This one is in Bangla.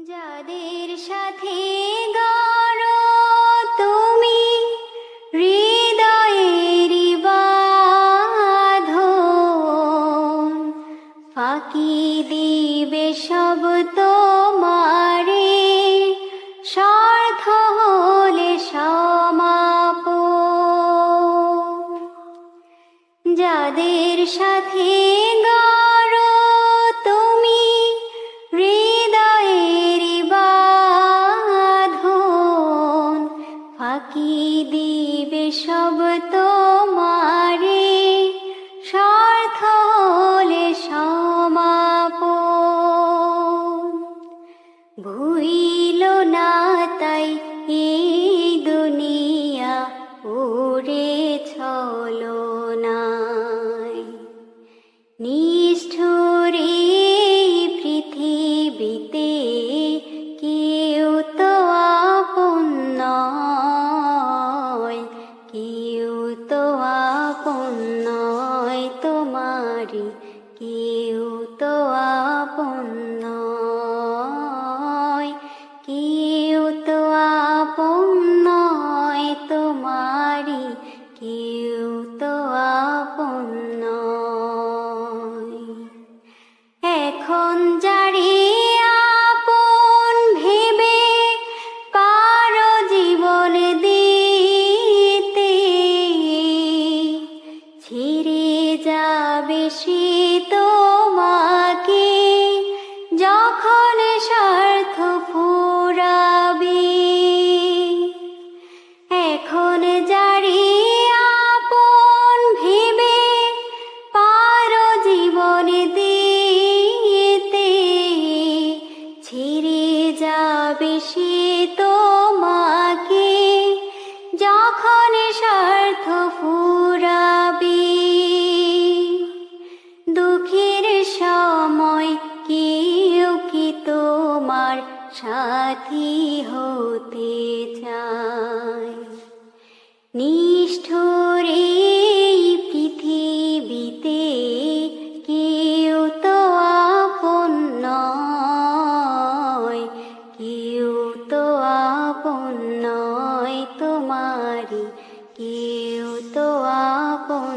যাদের সাথে গড় তুমি হৃদয়ের বাঁধন। ফাঁকি দিবে সব তোমারে স্বার্থ হলে যাদের সাথে পারি কেউ তো আপন নয়। কেউ তো আপন নয় তোমারি কেউ তো সাথী হতে চাই নিষ্ঠুর পৃথিবীতে কেউ তো আপন নয়, কেউ তো আপন নয় তোমারি কেউ তো আপন